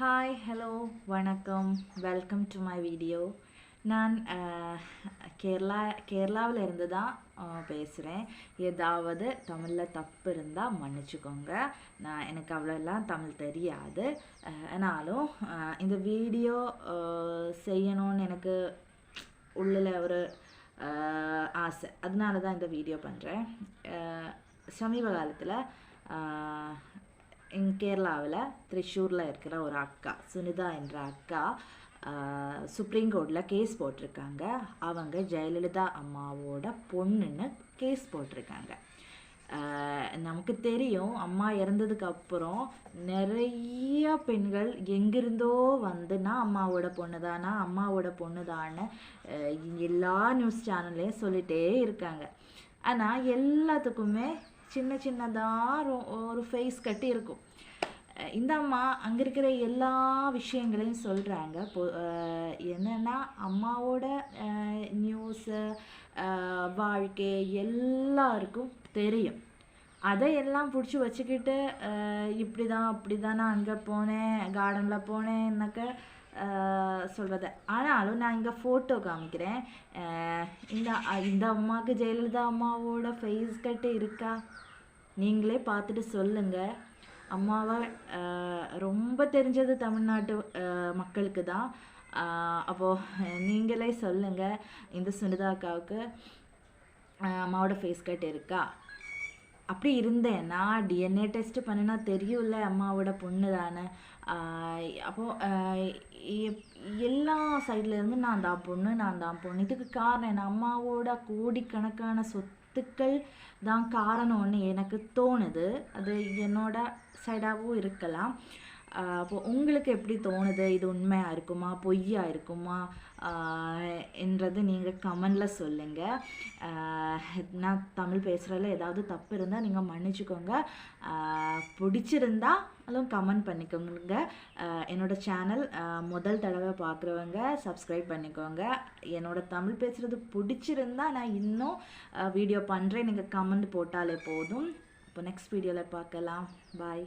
Hi hello வணக்கம். Welcome to my video நான் கேரளா கேரளாவில் இருந்து தான் பேசுகிறேன் ஏதாவது தமிழில் தப்பு இருந்தால் மன்னிச்சுக்கோங்க. நான் எனக்கு அவ்வளோலாம் தமிழ் தெரியாது. ஆனாலும் இந்த வீடியோ செய்யணும்னு எனக்கு உள்ளில் ஒரு ஆசை. அதனால தான் இந்த வீடியோ பண்ணுறேன் சமீப காலத்தில் கேரளாவில் திரிஷூரில் இருக்கிற ஒரு அக்கா சுனிதா என்ற அக்கா சுப்ரீம் கோர்ட்டில் கேஸ் போட்டிருக்காங்க. அவங்க ஜெயலலிதா அம்மாவோட பொண்ணுன்னு கேஸ் போட்டிருக்காங்க. நமக்கு தெரியும் அம்மா இறந்ததுக்கு அப்புறம் நிறைய பெண்கள் எங்கிருந்தோ வந்துன்னா அம்மாவோட பொண்ணு தானா அம்மாவோட பொண்ணு தான்னு எல்லா நியூஸ் சேனல்லையும் சொல்லிட்டே இருக்காங்க. ஆனால் எல்லாத்துக்குமே சின்ன சின்னதாக ஒரு ஃபேஸ் கட்டி இருக்கும் இந்த அம்மா அங்கே இருக்கிற எல்லா விஷயங்களையும் சொல்கிறாங்க என்னென்னா அம்மாவோட நியூஸு வாழ்க்கை எல்லாருக்கும் தெரியும். அதையெல்லாம் பிடிச்சி வச்சுக்கிட்டு இப்படி தான் அப்படி தான் நான் அங்கே போனேன் கார்டனில் போனேன்னாக்க சொல்கிறது ஆனாலும் நான் இங்கே ஃபோட்டோ காமிக்கிறேன். இந்த இந்த அம்மாவுக்கு ஜெயலலிதா அம்மாவோட ஃபேஸ் கட்டு இருக்கா? நீங்களே பார்த்துட்டு சொல்லுங்கள் அம்மாவை ரொம்ப தெரிஞ்சது தமிழ்நாட்டு மக்களுக்கு தான். அப்போது நீங்களே சொல்லுங்கள் இந்த சுனிதா அக்காவுக்கு அம்மாவோட ஃபேஸ் கட் இருக்கா? அப்படி இருந்தேன். நான் டிஎன்ஏ டெஸ்ட் பண்ணினா தெரியும்ல அம்மாவோட பொண்ணு தானே அப்போது எல்லா சைட்லேருந்து நான் தான் பொண்ணு நான் தான் பொண்ணு. இதுக்கு காரணம் என் அம்மாவோட கோடிக்கணக்கான சொத்துக்கள் தான் காரணம்னு எனக்கு தோணுது. அது என்னோட சைடாகவும் இருக்கலாம். அப்போது அப்போ உங்களுக்கு எப்படி தோணுது? இது உண்மையாக இருக்குமா? பொய்யா இருக்குமா? என்றது நீங்கள் கமெண்டில் சொல்லுங்கள் நான் தமிழ் பேசுகிறதில் ஏதாவது தப்பு இருந்தால் நீங்கள் மன்னிச்சுக்கோங்க. ஆஹ் பிடிச்சிருந்தா அதுவும் கமெண்ட் பண்ணிக்கோங்க. என்னோடய சேனல் முதல் தடவை பார்க்குறவங்க சப்ஸ்கிரைப் பண்ணிக்கோங்க. என்னோட தமிழ் பேசுகிறது பிடிச்சிருந்தா நான் இன்னும் வீடியோ பண்ணுறேன் நீங்கள் கமெண்ட் போட்டாலே போதும். இப்போ நெக்ஸ்ட் வீடியோவில் பார்க்கலாம். பாய்